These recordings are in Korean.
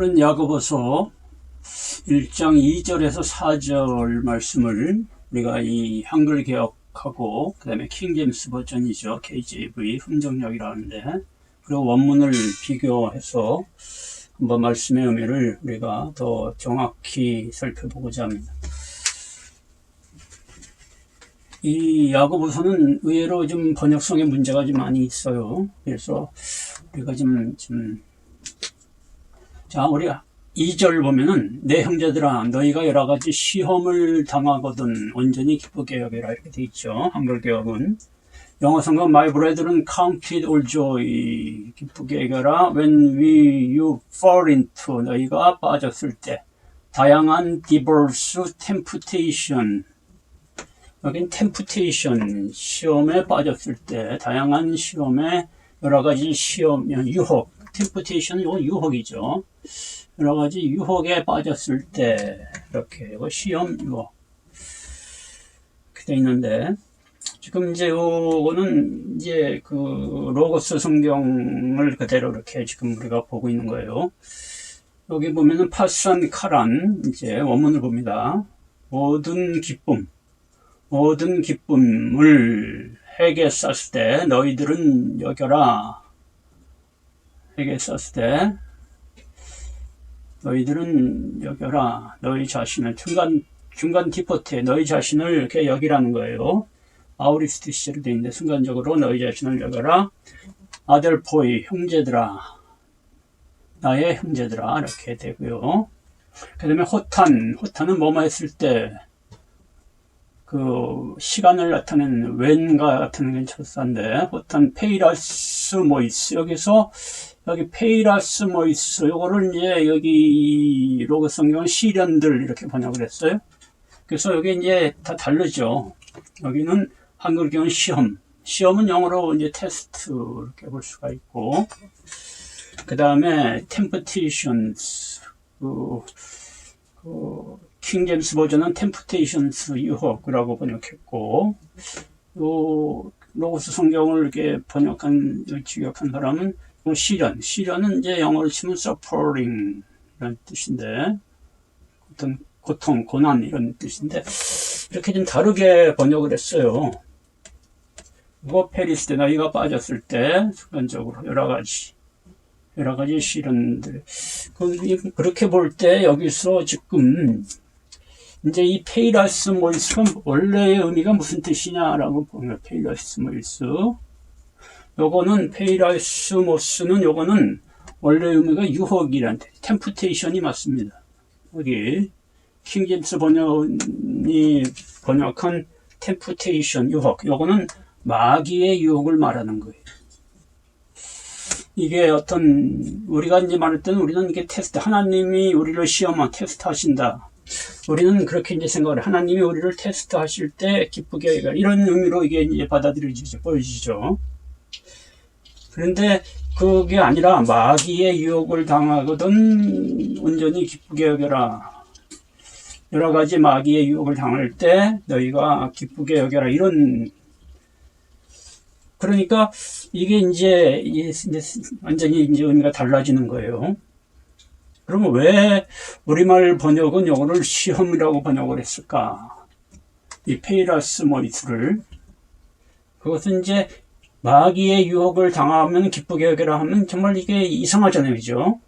오늘은 야고보서 1장 2절에서 4절 말씀을 우리가 이 한글 개혁하고 그 다음에 킹제임스 버전이죠. KJV 흥정역이라는데 그리고 원문을 비교해서 한번 말씀의 의미를 우리가 더 정확히 살펴보고자 합니다. 이 야고보서는 의외로 좀 번역성에 문제가 좀 많이 있어요. 그래서 우리가 좀, 좀 자, 우리가 2절 보면은 내 형제들아 너희가 여러 가지 시험을 당하거든. 온전히 기쁘게 여겨라. 이렇게 돼 있죠. 한글 개혁은. 영어 성경 My brethren count it all joy. 기쁘게 여겨라. When we you fall into 너희가 빠졌을 때 다양한 diverse temptation. 여긴 temptation. 시험에 빠졌을 때 다양한 시험에 여러 가지 시험 유혹 temptation 이건 유혹이죠. 여러 가지 유혹에 빠졌을 때 이렇게 시험 유혹 돼 있는데 지금 이제 요거는 이제 그 로고스 성경을 그대로 이렇게 지금 우리가 보고 있는 거예요. 여기 보면은 파산 카란 이제 원문을 봅니다. 모든 기쁨, 모든 기쁨을 해게 쌌을 때 너희들은 여겨라. 해게 쌌을 때 너희들은 여겨라. 너희 자신을 중간 중간 디포트에 너희 자신을 이렇게 여기라는 거예요. 아우리스트 시제로 되어 있는데 순간적으로 너희 자신을 여겨라. 아들 포이 형제들아 나의 형제들아 이렇게 되고요. 그 다음에 호탄 호탄은 뭐뭐 했을 때 그 시간을 나타내는 웬과 나타내는 철사인데 호탄 페이라스 모이스 여기서 여기 페이라스모이스 요거를 이제 여기 로그 성경 시련들 이렇게 번역을 했어요. 그래서 여기 이제 다 다르죠. 여기는 한글경은 시험. 시험은 영어로 이제 테스트 이렇게 볼 수가 있고 그 다음에 temptations 그, 그 킹제임스 버전은 temptations 유혹이라고 번역했고 요 로고스 성경을 이렇게 번역한 직역한 사람은 뭐 시련, 시련은 이제 영어로 치면 suffering 이런 뜻인데 어떤 고통, 고난 이런 뜻인데 이렇게 좀 다르게 번역을 했어요. 뭐 페리스 때 나이가 빠졌을 때 순간적으로 여러 가지 여러 가지 그, 그렇게 볼 때 여기서 지금 이제 이 페이라스 몰스 원래의 의미가 무슨 뜻이냐라고 보면 페이라스 몰스 요거는 페이라스모스는 요거는 원래 의미가 유혹이란 템프테이션이 맞습니다. 여기 킹제임스 번역이 번역한 템프테이션 유혹 요거는 마귀의 유혹을 말하는 거예요. 이게 어떤 우리가 이제 말할 때는 우리는 이게 테스트 하나님이 우리를 시험한 테스트 하신다. 우리는 그렇게 이제 생각을 하나님이 우리를 테스트 하실 때 기쁘게 이런 의미로 이게 이제 받아들여지죠. 보여지죠. 그런데 그게 아니라 마귀의 유혹을 당하거든 온전히 기쁘게 여겨라. 여러 가지 마귀의 유혹을 당할 때 너희가 기쁘게 여겨라. 이런 그러니까 이게 이제, 완전히 이제 의미가 달라지는 거예요. 그러면 왜 우리말 번역은 영어를 시험이라고 번역을 했을까? 이 페이라스 모이스를 그것은 이제 마귀의 유혹을 당하면 기쁘게 여겨라 하면 정말 이게 이상하잖아요. 그죠?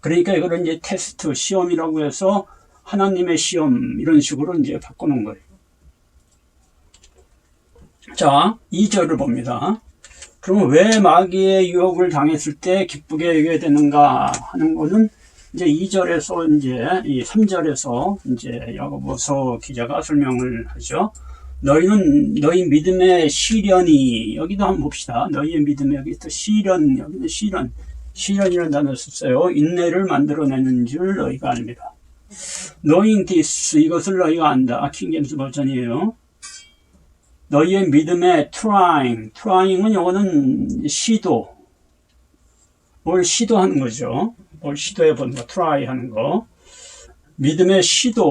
그러니까 이거를 이제 테스트, 시험이라고 해서 하나님의 시험, 이런 식으로 이제 바꿔놓은 거예요. 자, 2절을 봅니다. 그러면 왜 마귀의 유혹을 당했을 때 기쁘게 여겨야 되는가 하는 거는 이제 2절에서 이제 이 3절에서 이제 야고보서 기자가 설명을 하죠. 너희는 너희 믿음의 시련이 여기도 한번 봅시다. 너희의 믿음의 여기 또 시련 여기는 시련 시련이라는 단어 썼어요. 인내를 만들어내는 줄 너희가 압니다. knowing this 이것을 너희가 안다. 킹제임스 버전이에요. 너희의 믿음의 trying trying은 요거는 시도 뭘 시도하는 거죠. 뭘 시도해 보는 거 try 하는 거 믿음의 시도가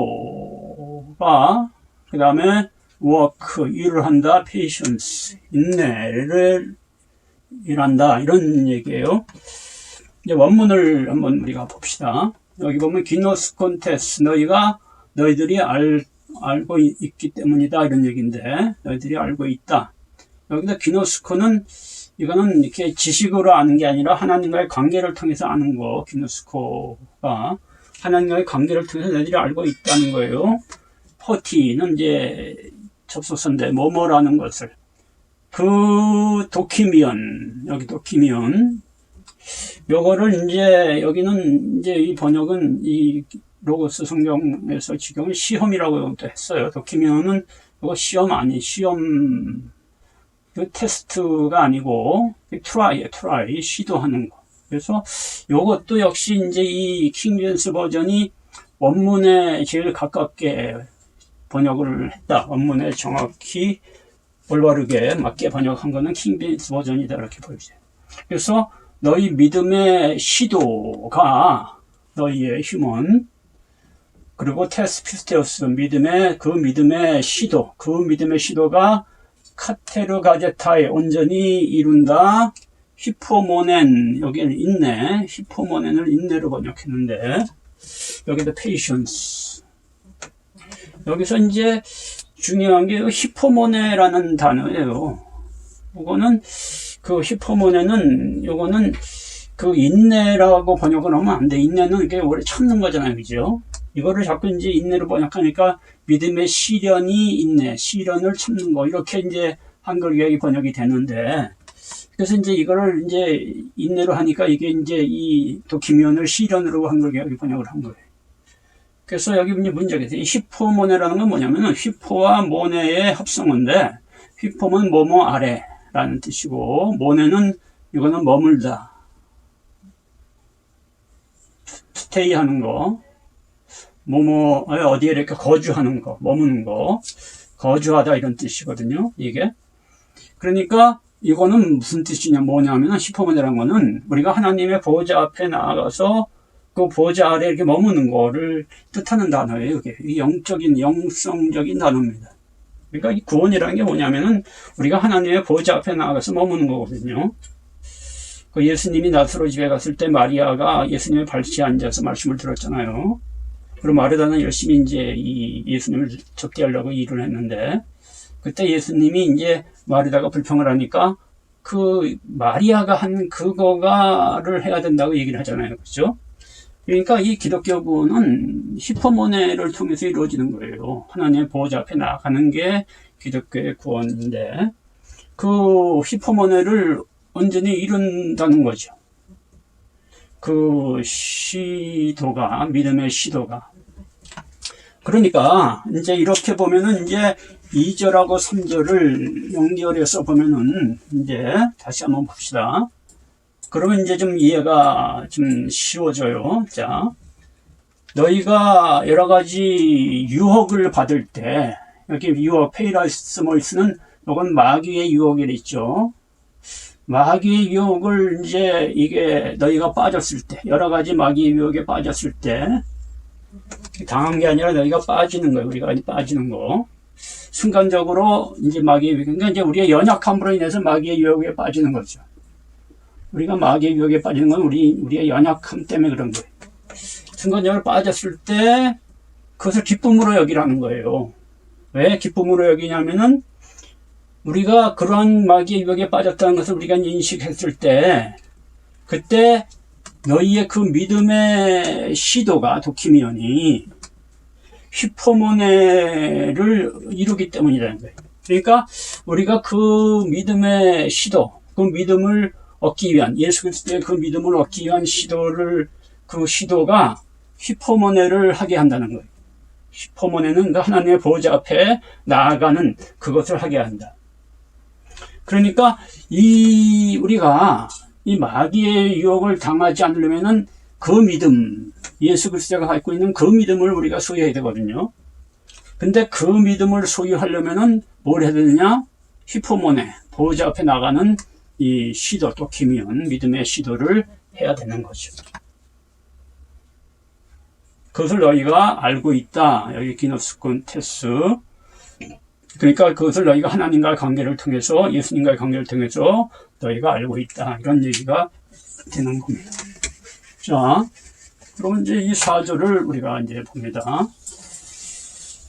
그 다음에 work 일을 한다, patience 인내를 일한다 이런 얘기예요. 이제 원문을 한번 우리가 봅시다. 여기 보면 기노스 콘테스 너희가 너희들이 알, 알고 있- 있기 때문이다 이런 얘기인데 너희들이 알고 있다. 여기다 기노스코는 이거는 이렇게 지식으로 아는 게 아니라 하나님과의 관계를 통해서 아는 거 기노스코가 하나님과의 관계를 통해서 너희들이 알고 있다는 거예요. 포티는 이제 접속선데 뭐뭐라는 것을 그 도키미언 여기 도키미언 요거를 이제 여기는 이제 이 번역은 이 로고스 성경에서 지금 시험이라고 또 했어요. 도키미언은 이거 시험 아니 시험 그 테스트가 아니고 트라이에 트라이 시도하는 거. 그래서 요것도 역시 이제 이 킹젠스 버전이 원문에 제일 가깝게 번역을 했다. 원문에 정확히 올바르게 맞게 번역한 거는 킹젠스 버전이다 이렇게 보여져요. 그래서 너희 믿음의 시도가 너희의 휴먼 그리고 테스피스테우스 믿음의 그 믿음의 시도 그 믿음의 시도가 카테르가제타에 온전히 이룬다 히포모넨 여기는 인내 히포모넨을 인내로 번역했는데 여기다 patience 여기서 이제 중요한 게 히포모네라는 단어예요. 이거는 그 히포모네는 요거는 그 인내라고 번역을 하면 안 돼. 인내는 이게 원래 참는 거잖아요. 그죠? 이거를 자꾸 이제 인내로 번역하니까 믿음의 시련이 인내, 시련을 참는 거. 이렇게 이제 한글 교역이 번역이 되는데 그래서 이제 이거를 이제 인내로 하니까 이게 이제 이 도키미온을 시련으로 한글 교역이 번역을 한 거예요. 그래서 여기 이제 문제가 있어요. 이 휘포모네라는 건 뭐냐면은 휘포와 모네의 합성어인데 휘포는 뭐뭐 아래라는 뜻이고 모네는 이거는 머물다. 스테이 하는 거. 뭐뭐에 어디에 이렇게 거주하는 거, 머무는 거. 거주하다 이런 뜻이거든요. 이게. 그러니까 이거는 무슨 뜻이냐 뭐냐면은 휘포모네라는 거는 우리가 하나님의 보호자 앞에 나아가서 그 보호자 아래 이렇게 머무는 거를 뜻하는 단어예요. 이게 이 영적인 영성적인 단어입니다. 그러니까 이 구원이라는 게 뭐냐면은 우리가 하나님의 보호자 앞에 나가서 머무는 거거든요. 그 예수님이 나사로 집에 갔을 때 마리아가 예수님의 발치에 앉아서 말씀을 들었잖아요. 그리고 마르다는 열심히 이제 이 예수님을 접대하려고 일을 했는데 그때 예수님이 이제 마르다가 불평을 하니까 그 마리아가 한 그거가를 해야 된다고 얘기를 하잖아요. 그렇죠? 그러니까 이 기독교구는 히포모네를 통해서 이루어지는 거예요. 하나님의 보호자 앞에 나가는 게 기독교의 구원인데 그 히포모네를 온전히 이룬다는 거죠. 그 시도가 믿음의 시도가 그러니까 이제 이렇게 보면은 이제 2절하고 3절을 연결해서 보면은 이제 다시 한번 봅시다. 그러면 이제 좀 이해가 좀 쉬워져요. 자, 너희가 여러 가지 유혹을 받을 때, 여기 유혹, 페이라스모이스는 이건 마귀의 유혹이랬죠. 마귀의 유혹을 이제 이게 너희가 빠졌을 때, 여러 가지 마귀의 유혹에 빠졌을 때, 당한 게 아니라 너희가 빠지는 거예요. 우리가 빠지는 거. 순간적으로 이제 마귀의 그러니까 이제 우리의 연약함으로 인해서 마귀의 유혹에 빠지는 거죠. 우리가 마귀의 유혹에 빠지는 건 우리, 우리의 연약함 때문에 그런 거예요. 순간적으로 빠졌을 때 그것을 기쁨으로 여기라는 거예요. 왜 기쁨으로 여기냐면은 우리가 그러한 마귀의 유혹에 빠졌다는 것을 우리가 인식했을 때 그때 너희의 그 믿음의 시도가 도키미언이 휘포모네를 이루기 때문이라는 거예요. 그러니까 우리가 그 믿음의 시도, 그 믿음을 얻기 위한 예수 그리스도의 그 믿음을 얻기 위한 시도를 그 시도가 휘포모네를 하게 한다는 거예요. 휘포모네는 그 하나님의 보호자 앞에 나아가는 그것을 하게 한다. 그러니까 이 우리가 이 마귀의 유혹을 당하지 않으려면은 그 믿음 예수 그리스도가 갖고 있는 그 믿음을 우리가 소유해야 되거든요. 근데 그 믿음을 소유하려면은 뭘 해야 되느냐? 휘포모네 보호자 앞에 나가는 이 시도 또 기미연 믿음의 시도를 해야 되는 거죠. 그것을 너희가 알고 있다. 여기 기노스콘 테스. 그러니까 그것을 너희가 하나님과의 관계를 통해서 예수님과의 관계를 통해서 너희가 알고 있다. 이런 얘기가 되는 겁니다. 자, 그럼 이제 이 사절을 우리가 이제 봅니다.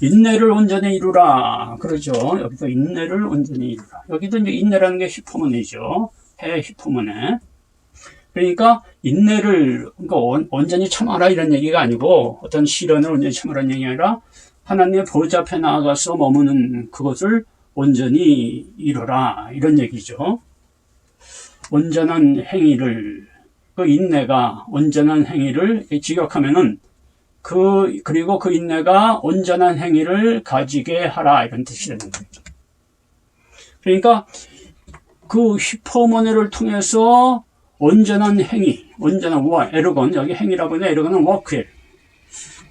인내를 온전히 이루라. 그러죠. 여기도 인내를 온전히 이루라. 여기도 이제 인내라는 게 히포문이죠. 해 히포문에. 그러니까 인내를 그러니까 온- 온전히 참아라 이런 얘기가 아니고 어떤 시련을 온전히 참으라는 얘기가 아니라 하나님의 보좌 앞에 나아가서 머무는 그것을 온전히 이루라 이런 얘기죠. 온전한 행위를 그 인내가 온전한 행위를 직역하면은 그 그리고 그 인내가 온전한 행위를 가지게 하라 이런 뜻이 되는 거죠. 그러니까 그 히포모네를 통해서 온전한 행위, 온전한 워, 에르곤 여기 행위라고 하는 에르곤은 워크예요.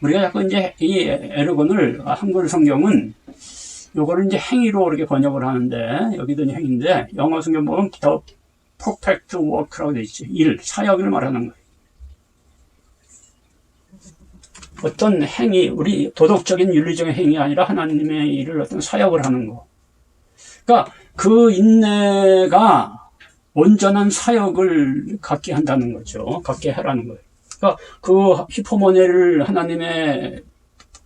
우리가 자꾸 이제 이 에르곤을 한글 성경은 요거를 이제 행위로 이렇게 번역을 하는데 여기도 이제 행위인데 영어 성경 보면 더 퍼펙트 워크라고 돼 있지. 일, 사역을 말하는 거예요. 어떤 행위, 우리 도덕적인 윤리적인 행위가 아니라 하나님의 일을 어떤 사역을 하는 거. 그러니까 그 인내가 온전한 사역을 갖게 한다는 거죠. 갖게 하라는 거예요. 그러니까 그 히포모네를 하나님의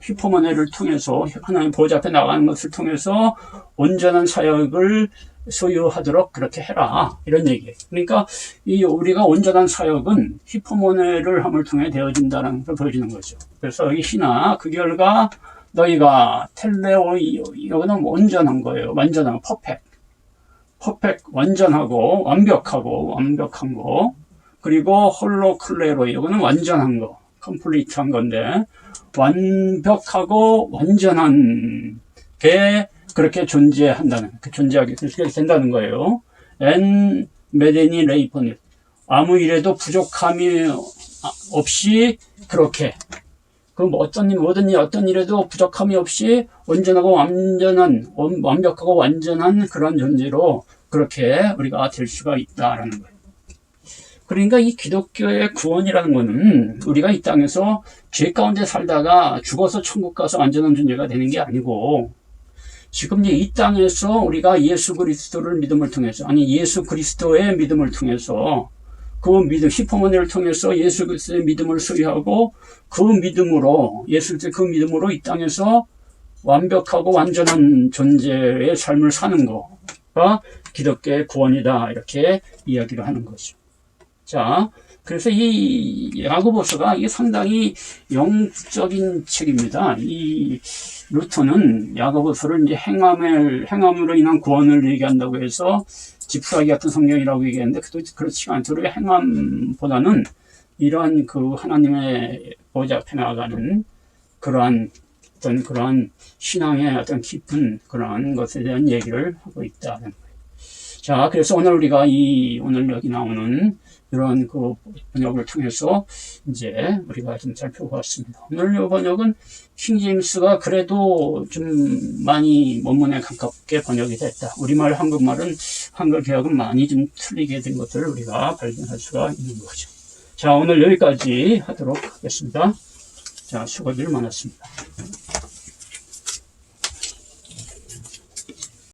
히포모네를 통해서 하나님 보좌 앞에 나가는 것을 통해서 온전한 사역을 소유하도록 그렇게 해라 이런 얘기예요. 그러니까 이 우리가 온전한 사역은 히포모네를 함을 통해 되어진다는 걸 보여주는 거죠. 그래서 여기 희나 그 결과 너희가 텔레오 이거는 온전한 거예요. 완전한 거, 퍼펙트. 퍼펙트 완전하고 완벽하고 완벽한 거 그리고 홀로 클레로 이거는 완전한 거 컴플리트한 건데 완벽하고 완전한 게 그렇게 존재한다는 그 존재하게 된다는 거예요. 엔 메데니 레이포니 아무 일에도 부족함이 없이 그렇게 그럼 어떤 일, 모든 일, 어떤 일에도 부족함이 없이 온전하고 완전한, 완- 완벽하고 완전한 그런 존재로 그렇게 우리가 될 수가 있다라는 거예요. 그러니까 이 기독교의 구원이라는 거는 우리가 이 땅에서 죄 가운데 살다가 죽어서 천국 가서 완전한 존재가 되는 게 아니고 지금 이 땅에서 우리가 예수 그리스도를 믿음을 통해서 아니 예수 그리스도의 믿음을 통해서 그 믿음 히포모네를 통해서 예수 그리스도의 믿음을 소유하고 그 믿음으로 예수 그리스도의 그 믿음으로 이 땅에서 완벽하고 완전한 존재의 삶을 사는 거가 기독교의 구원이다 이렇게 이야기를 하는 거죠. 자, 그래서 이 야고보서가 이게 상당히 영적인 책입니다. 이 루터는 야고보서를 이제 행함을 행함으로 인한 구원을 얘기한다고 해서 지푸라기 같은 성경이라고 얘기했는데 그도 그렇지가 않도록 행함보다는 이러한 그 하나님의 보좌 앞에 나아가는 그러한 어떤 그러한 신앙의 어떤 깊은 그러한 것에 대한 얘기를 하고 있다는 거예요. 자, 그래서 오늘 우리가 이 오늘 여기 나오는 이런 그 번역을 통해서 이제 우리가 좀 살펴보았습니다. 오늘 이 번역은 킹제임스가 그래도 좀 많이 원문에 가깝게 번역이 됐다. 우리말 한국말은 한글 개혁은 많이 좀 틀리게 된 것들을 우리가 발견할 수가 있는 거죠. 자, 오늘 여기까지 하도록 하겠습니다. 자, 수고들 많았습니다.